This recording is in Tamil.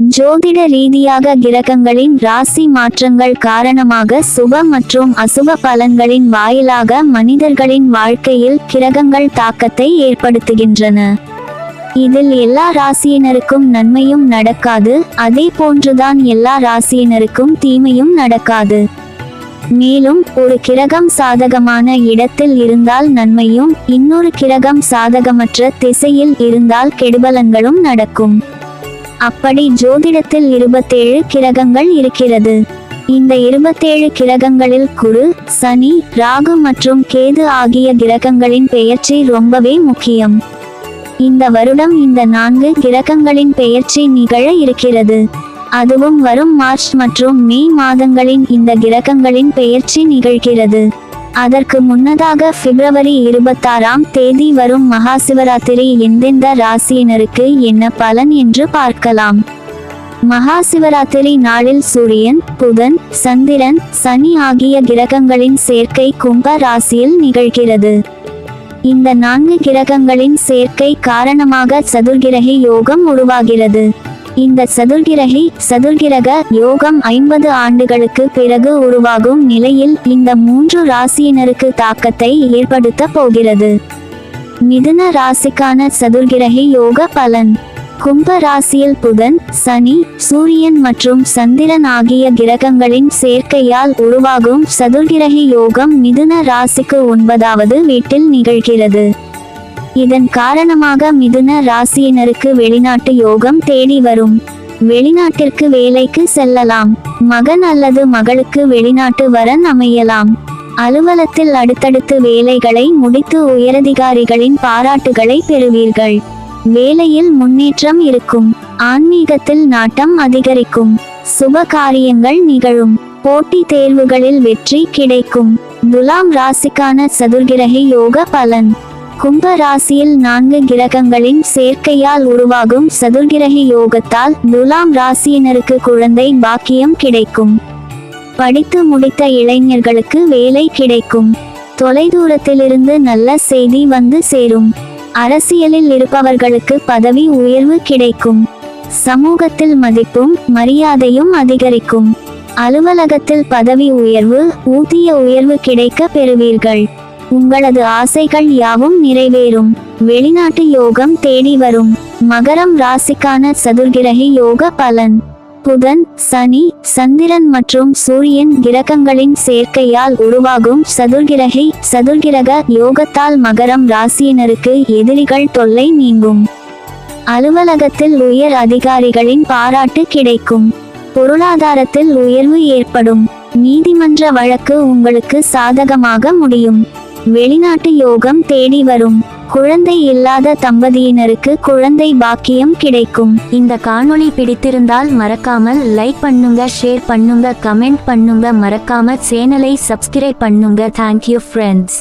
ஜோதிட ரீதியாக கிரகங்களின் ராசி மாற்றங்கள் காரணமாக சுப மற்றும் அசுப பலன்களின் வாயிலாக மனிதர்களின் வாழ்க்கையில் கிரகங்கள் தாக்கத்தை ஏற்படுத்துகின்றன. இதில் எல்லா ராசியினருக்கும் நன்மையும் நடக்காது அதே போன்றுதான் எல்லா ராசியினருக்கும் தீமையும் நடக்காது. மேலும் ஒரு கிரகம் சாதகமான இடத்தில் இருந்தால் நன்மையும் இன்னொரு கிரகம் சாதகமற்ற திசையில் இருந்தால் கெடுபலன்களும் நடக்கும். அப்படி ஜோதிடத்தில் இருபத்தேழு கிரகங்கள் இருக்கிறது. இந்த இருபத்தேழு கிரகங்களில் குரு சனி ராகு மற்றும் கேது ஆகிய கிரகங்களின் பெயர்ச்சி ரொம்பவே முக்கியம். இந்த வருடம் இந்த நான்கு கிரகங்களின் பெயர்ச்சி நிகழ இருக்கிறது. அதுவும் வரும் மார்ச் மற்றும் மே மாதங்களின் இந்த கிரகங்களின் பெயர்ச்சி நிகழ்கிறது. அதற்கு முன்னதாக பிப்ரவரி இருபத்தாறாம் தேதி வரும் மகா சிவராத்திரி எந்தெந்த ராசியினருக்கு என்ன பலன் என்று பார்க்கலாம். மகா சிவராத்திரி நாளில் சூரியன் புதன் சந்திரன் சனி ஆகிய கிரகங்களின் சேர்க்கை கும்ப ராசியில் நிகழ்கிறது. இந்த நான்கு கிரகங்களின் சேர்க்கை காரணமாக சதுர்கிரகி யோகம் உருவாகிறது. இந்த சதுர்கிரகி சதுர்கிரக யோகம் ஐம்பது ஆண்டுகளுக்கு பிறகு உருவாகும் நிலையில் இந்த மூன்று ராசியினருக்கு தாக்கத்தை ஏற்படுத்த போகிறது. மிதுன ராசிக்கான சதுர்கிரகி யோக பலன். கும்ப ராசியில் புதன் சனி சூரியன் மற்றும் சந்திரன் ஆகிய கிரகங்களின் சேர்க்கையால் உருவாகும் சதுர்கிரகி யோகம் மிதுன ராசிக்கு ஒன்பதாவது வீட்டில் நிகழ்கிறது. இதன் காரணமாக மிதுன ராசியினருக்கு வெளிநாட்டு யோகம் தேடி வரும். வெளிநாட்டிற்கு வேலைக்கு செல்லலாம். மகன் அல்லது மகளுக்கு வெளிநாட்டு வரன் அமையலாம். அலுவலத்தில் அடுத்தடுத்து வேலைகளை முடித்து உயரதிகாரிகளின் பாராட்டுகளை பெறுவீர்கள். வேலையில் முன்னேற்றம் இருக்கும். ஆன்மீகத்தில் நாட்டம் அதிகரிக்கும். சுப காரியங்கள் நிகழும். போட்டி தேர்வுகளில் வெற்றி கிடைக்கும். துலாம் ராசிக்கான சதுர்கிரகி யோக பலன். கும்ப ராசியில் நான்கு கிரகங்களின் சேர்க்கையால் உருவாகும் சதுர்கிரகி யோகத்தால் துலாம் ராசியினருக்கு குழந்தை பாக்கியம் கிடைக்கும். படித்து முடித்த இளைஞர்களுக்கு வேலை கிடைக்கும். தொலைதூரத்திலிருந்து நல்ல செய்தி வந்து சேரும். அரசியலில் இருப்பவர்களுக்கு பதவி உயர்வு கிடைக்கும். சமூகத்தில் மதிப்பும் மரியாதையும் அதிகரிக்கும். அலுவலகத்தில் பதவி உயர்வு ஊதிய உயர்வு கிடைக்க பெறுவீர்கள். உங்களது ஆசைகள் யாவும் நிறைவேறும். வெளிநாட்டு யோகம் தேடி வரும். மகரம் ராசிக்கான சதுர்கிரகி யோக பலன். புதன் சனி சந்திரன் மற்றும் சூரியன் கிரகங்களின் சேர்க்கையால் உருவாகும் சதுர்கிரகி சதுர்கிரக யோகத்தால் மகரம் ராசியினருக்கு எதிரிகள் தொல்லை நீங்கும். அலுவலகத்தில் உயர் அதிகாரிகளின் பாராட்டு கிடைக்கும். பொருளாதாரத்தில் உயர்வு ஏற்படும். நீதிமன்ற வழக்கு உங்களுக்கு சாதகமாக முடியும். வெளிநாட்டு யோகம் தேடி வரும். குழந்தை இல்லாத தம்பதியினருக்கு குழந்தை பாக்கியம் கிடைக்கும். இந்த காணொளி பிடித்திருந்தால் மறக்காமல் லைக் பண்ணுங்க ஷேர் பண்ணுங்க கமெண்ட் பண்ணுங்க. மறக்காம சேனலை சப்ஸ்கிரைப் பண்ணுங்க. Thank you friends